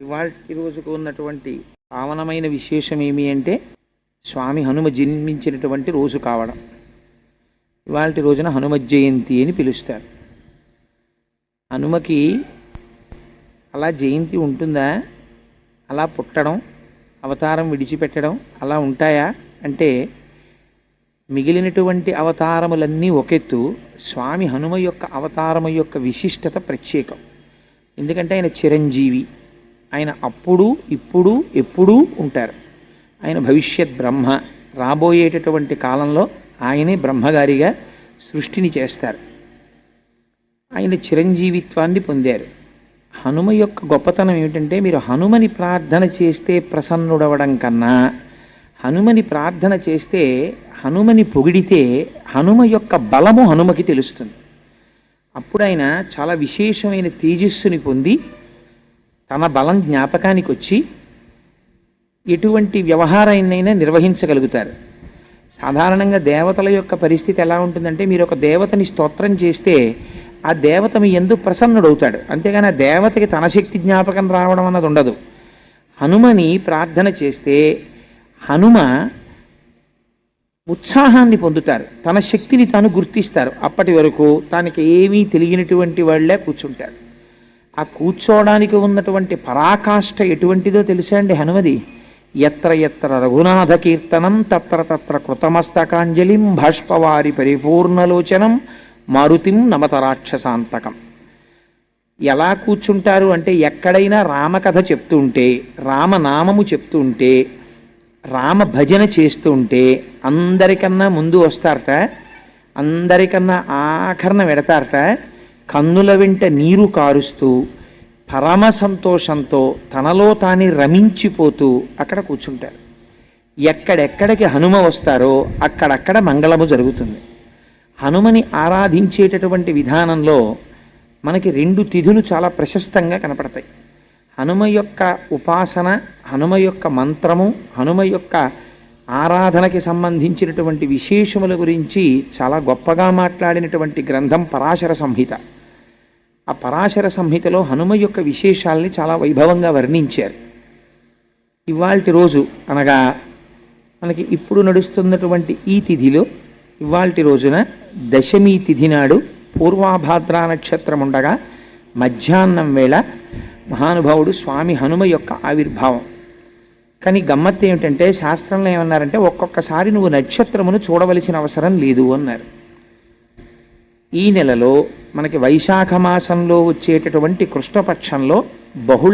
ఇవాటి రోజుకు ఉన్నటువంటి పావనమైన విశేషం ఏమి అంటే స్వామి హనుమ జన్మించినటువంటి రోజు కావడం. ఇవాళ రోజున హనుమ జయంతి అని పిలుస్తారు. హనుమకి అలా జయంతి ఉంటుందా? అలా పుట్టడం అవతారం విడిచిపెట్టడం అలా ఉంటాయా? అంటే మిగిలినటువంటి అవతారములన్నీ ఒకెత్తు స్వామి హనుమ యొక్క అవతారము యొక్క విశిష్టత ప్రత్యేకం. ఎందుకంటే ఆయన చిరంజీవి. ఆయన అప్పుడు ఇప్పుడు ఎప్పుడూ ఉంటారు. ఆయన భవిష్యత్ బ్రహ్మ. రాబోయేటటువంటి కాలంలో ఆయనే బ్రహ్మగారిగా సృష్టిని చేస్తారు. ఆయన చిరంజీవిత్వాన్ని పొందారు. హనుమ యొక్క గొప్పతనం ఏమిటంటే మీరు హనుమని ప్రార్థన చేస్తే ప్రసన్నుడవడం కన్నా హనుమని ప్రార్థన చేస్తే హనుమని పొగిడితే హనుమ యొక్క బలము హనుమకి తెలుస్తుంది. అప్పుడు ఆయన చాలా విశేషమైన తేజస్సుని పొంది తన బలం జ్ఞాపకానికి వచ్చి ఎటువంటి వ్యవహారాన్నైనా నిర్వహించగలుగుతారు. సాధారణంగా దేవతల యొక్క పరిస్థితి ఎలా ఉంటుందంటే మీరు ఒక దేవతని స్తోత్రం చేస్తే ఆ దేవత మీ ఎందు ప్రసన్నుడవుతాడు. అంతేగాని ఆ దేవతకి తన శక్తి జ్ఞాపకం రావడం అన్నది ఉండదు. హనుమని ప్రార్థన చేస్తే హనుమ ఉత్సాహాన్ని పొందుతారు. తన శక్తిని తాను గుర్తిస్తారు. అప్పటి వరకు తనకి ఏమీ తెలియనటువంటి వాళ్ళే కూర్చుంటారు. ఆ కూర్చోవడానికి ఉన్నటువంటి పరాకాష్ఠ ఎటువంటిదో తెలుసా అండి హనుమది? ఎత్ర ఎత్ర రఘునాథ కీర్తనం తత్ర తత్ర కృతమస్తకాంజలిం భాష్పవారి పరిపూర్ణలోచనం మారుతిం నమత రాక్షసాంతకం ఎలా కూర్చుంటారు అంటే ఎక్కడైనా రామకథ చెప్తూ ఉంటే రామనామము చెప్తూ ఉంటే రామ భజన చేస్తూ ఉంటే అందరికన్నా ముందు వస్తారట అందరికన్నా ఆఖరణ పెడతారట కన్నుల వెంట నీరు కారుస్తూ పరమ సంతోషంతో తనలో తాని రమించిపోతూ అక్కడ కూర్చుంటారు. ఎక్కడెక్కడికి హనుమ వస్తారో అక్కడక్కడ మంగళము జరుగుతుంది. హనుమని ఆరాధించేటటువంటి విధానంలో మనకి రెండు తిథులు చాలా ప్రశస్తంగా కనపడతాయి. హనుమ యొక్క ఉపాసన హనుమ యొక్క మంత్రము హనుమ యొక్క ఆరాధనకి సంబంధించినటువంటి విశేషముల గురించి చాలా గొప్పగా మాట్లాడినటువంటి గ్రంథం పరాశర సంహిత. ఆ పరాశర సంహితలో హనుమ యొక్క విశేషాల్ని చాలా వైభవంగా వర్ణించారు. ఇవాల్టి రోజు అనగా మనకి ఇప్పుడు నడుస్తున్నటువంటి ఈ తిథిలో ఇవాల్టి రోజున దశమి తిథి నాడు పూర్వాభాద్రా నక్షత్రం ఉండగా మధ్యాహ్నం వేళ మహానుభావుడు స్వామి హనుమ యొక్క ఆవిర్భావం. కానీ గమ్మత్తు ఏమిటంటే శాస్త్రంలో ఏమన్నారంటే ఒక్కొక్కసారి నువ్వు నక్షత్రమును చూడవలసిన అవసరం లేదు అన్నారు. ఈ నెలలో మనకి వైశాఖ మాసంలో వచ్చేటటువంటి కృష్ణపక్షంలో బహుళ